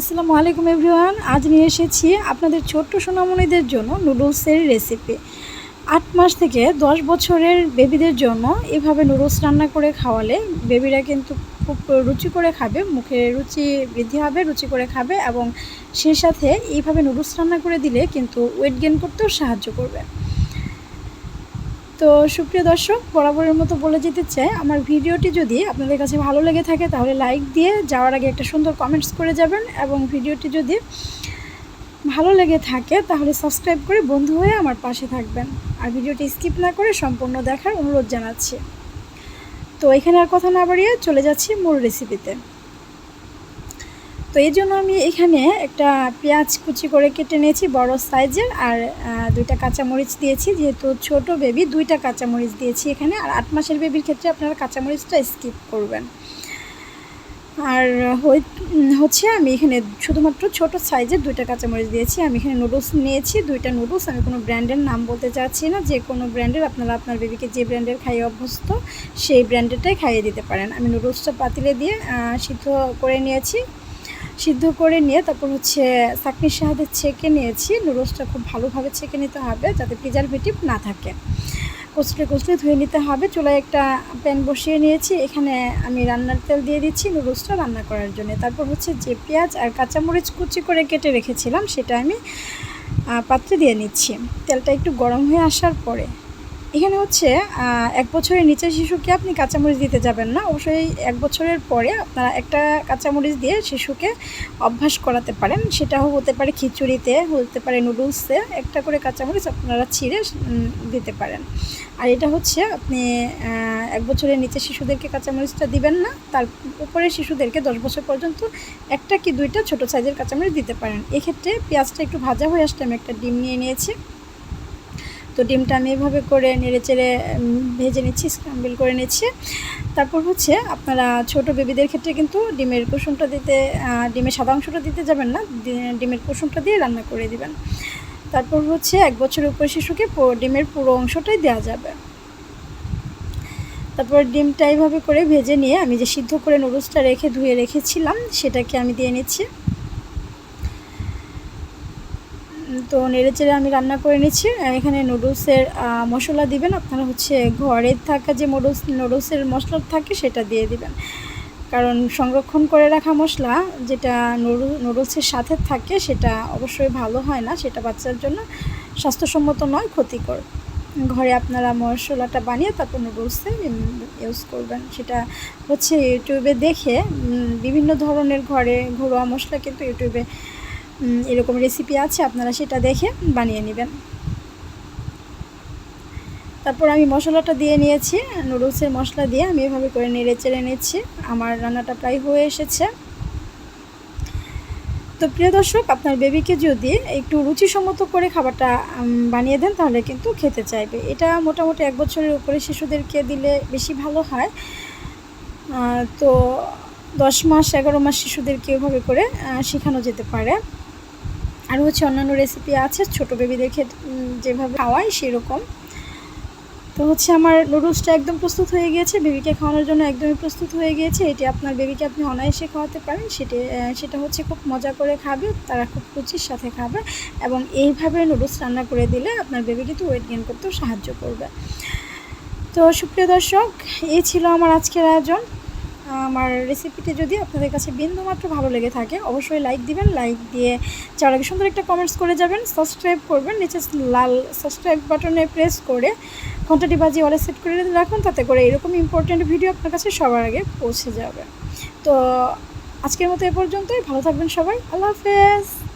আসসালামু আলাইকুম এভরিওয়ান। আজ নিয়ে এসেছি আপনাদের ছোট্ট সোনামণিদের জন্য নুডলসের রেসিপি। আট মাস থেকে দশ বছরের বেবিদের জন্য এভাবে নুডলস রান্না করে খাওয়ালে বেবিরা কিন্তু খুব রুচি করে খাবে, মুখে রুচি বৃদ্ধি হবে, রুচি করে খাবে এবং সেই সাথে এইভাবে নুডলস রান্না করে দিলে কিন্তু ওয়েট গেন করতেও সাহায্য করবে। তো সুপ্রিয় দর্শক, বরাবরের মতো বলে যেতে চাই, আমার ভিডিওটি যদি আপনাদের কাছে ভালো লেগে থাকে, তাহলে লাইক দিয়ে যাওয়ার আগে একটা সুন্দর কমেন্টস করে যাবেন এবং ভিডিওটি যদি ভালো লেগে থাকে, তাহলে সাবস্ক্রাইব করে বন্ধু হয়ে আমার পাশে থাকবেন। আর ভিডিওটি স্কিপ না করে সম্পূর্ণ দেখার অনুরোধ জানাচ্ছি। তো এখানে আর কথা না বাড়িয়ে চলে যাচ্ছি মূল রেসিপিতে তো এই জন্য আমি এখানে একটা পেঁয়াজ কুচি করে কেটে নিয়েছি, বড় সাইজের, আর দুইটা কাঁচামরিচ দিয়েছি, যেহেতু ছোট বেবি দুইটা কাঁচামরিচ দিয়েছি এখানে, আর আট মাসের বেবির ক্ষেত্রে আপনারা কাঁচামরিচটা স্কিপ করবেন। আর হচ্ছে আমি এখানে শুধুমাত্র ছোট সাইজের দুইটা কাঁচামরিচ দিয়েছি, আমি এখানে নুডলস নিয়েছি, দুইটা নুডলস আমি কোনো ব্র্যান্ডের নাম বলতে চাচ্ছি না, যে কোনো ব্র্যান্ডের আপনারা আপনার বেবিকে যে ব্র্যান্ডের খাইয়ে অভ্যস্ত, সেই ব্র্যান্ডেরটাই খাইয়ে দিতে পারেন। আমি নুডলসটা পাতিলে দিয়ে সিদ্ধ করে নিয়েছি। সিদ্ধ করে নিয়ে তারপর হচ্ছে চাকনির সাহায্যে ছেঁকে নিয়েছি। নুডলসটা খুব ভালোভাবে ছেঁকে নিতে হবে যাতে প্রিজারভেটিভ না থাকে। কচলে কচলে ধুয়ে নিতে হবে। চুলায় একটা প্যান বসিয়ে নিয়েছি। এখানে আমি রান্নার তেল দিয়ে দিচ্ছি নুডলসটা রান্না করার জন্য। তারপর হচ্ছে যে পেঁয়াজ আর কাঁচামরিচ কুচি করে কেটে রেখেছিলাম, সেটা আমি পাত্রে দিয়ে নিচ্ছি। তেলটা একটু গরম হয়ে আসার পরে এখানে হচ্ছে এক বছরের নিচের শিশুকে আপনি কাঁচামরিচ দিতে যাবেন না। অবশ্যই এক বছরের পরে আপনারা একটা কাঁচামরিচ দিয়ে শিশুকে অভ্যাস করাতে পারেন। সেটাও হতে পারে খিচুড়িতে, হতে পারে নুডলসে। একটা করে কাঁচামরিচ আপনারা ছিঁড়ে দিতে পারেন। আর এটা হচ্ছে আপনি এক বছরের নিচে শিশুদেরকে কাঁচামরিচটা দিবেন না। তার উপরে শিশুদেরকে দশ বছর পর্যন্ত একটা কি দুইটা ছোট সাইজের কাঁচামরিচ দিতে পারেন। এক্ষেত্রে পেঁয়াজটা একটু ভাজা হয়ে আসলে আমি একটা ডিম নিয়ে নিয়েছি। তো ডিমটা আমি এভাবে করে নেড়ে চেড়ে ভেজে নিচ্ছি স্ক্রাম্বল করে নিচ্ছি। তারপর হচ্ছে আপনারা ছোট বেবিদের ক্ষেত্রে কিন্তু ডিমের কুসুমটা দিতে ডিমের সাদা অংশটা দিতে যাবেন না ডিমের কুসুমটা দিয়ে রান্না করে দিবেন। তারপর হচ্ছে এক বছরের উপর শিশুকে ডিমের পুরো অংশটাই দেওয়া যাবে। তারপর ডিমটা এইভাবে করে ভেজে নিয়ে আমি যে সিদ্ধ করে নুডলসটা রেখে ধুয়ে রেখেছিলাম, সেটাকে আমি দিয়ে নিচ্ছি। তো নেড়ে চেড়ে আমি রান্না করে নিচ্ছি। এখানে নুডলসের মশলা দিবেন। আপনারা হচ্ছে ঘরে থাকা যে নুডলস, নুডলসের মশলা থাকে সেটা দিয়ে দিবেন। কারণ সংরক্ষণ করে রাখা মশলা যেটা নুডলসের সাথে থাকে সেটা অবশ্যই ভালো হয় না। সেটা বাচ্চার জন্য স্বাস্থ্যসম্মত নয়, ক্ষতিকর। ঘরে আপনারা মশলাটা বানিয়ে তারপর নুডলসে ইউজ করবেন। সেটা হচ্ছে ইউটিউবে দেখে বিভিন্ন ধরনের ঘরে ঘরোয়া মশলা কিন্তু ইউটিউবে এরকম রেসিপি আছে, আপনারা সেটা দেখে বানিয়ে নেবেন। তারপর আমি মশলাটা দিয়ে নিয়েছি, নুডলসের মশলা দিয়ে আমি এভাবে করে নেড়ে চেড়ে নিচ্ছি, আমার রান্নাটা প্রায় হয়ে এসেছে। তো প্রিয় দর্শক, আপনার বেবিকে যদি একটু রুচিসম্মত করে খাবারটা বানিয়ে দেন, তাহলে কিন্তু খেতে চাইবে। এটা মোটামুটি এক বছরের উপরে শিশুদেরকে দিলে বেশি ভালো হয়। তো দশ মাস, এগারো মাস শিশুদেরকে এভাবে করে শেখানো যেতে পারে। আর হচ্ছে অন্যান্য রেসিপি আছে, ছোট ছোটো বেবিদেরকে যেভাবে খাওয়াই সেরকম। তো হচ্ছে আমার নুডলসটা একদম প্রস্তুত হয়ে গিয়েছে বেবিকে খাওয়ানোর জন্য একদমই প্রস্তুত হয়ে গিয়েছে এটি আপনার বেবিকে আপনি অনায়াসে খাওয়াতে পারেন, সেটি সেটা হচ্ছে খুব মজা করে খাবে, তারা খুব রুচির সাথে খাবে এবং এইভাবে নুডলস রান্না করে দিলে আপনার বেবি কিন্তু ওয়েট গেন করতেও সাহায্য করবে। তো সুপ্রিয় দর্শক, এই ছিল আমার আজকের আয়োজন। আমার রেসিপিটি যদি আপনাদের কাছে বিন্দুমাত্র ভালো লেগে থাকে, অবশ্যই লাইক দিবেন। লাইক দিয়ে যার আগে সুন্দর একটা কমেন্টস করে যাবেন। সাবস্ক্রাইব করবেন। নিচে লাল সাবস্ক্রাইব বাটনে প্রেস করে ঘন্টাটি বাজিয়ে অলে সেট করে রাখুন। তাতে করে এরকম ইম্পর্ট্যান্ট ভিডিও আপনার কাছে সবার আগে পৌঁছে যাবে। তো আজকের মতো এ পর্যন্তই। ভালো থাকবেন সবাই। আল্লাহ হাফেজ।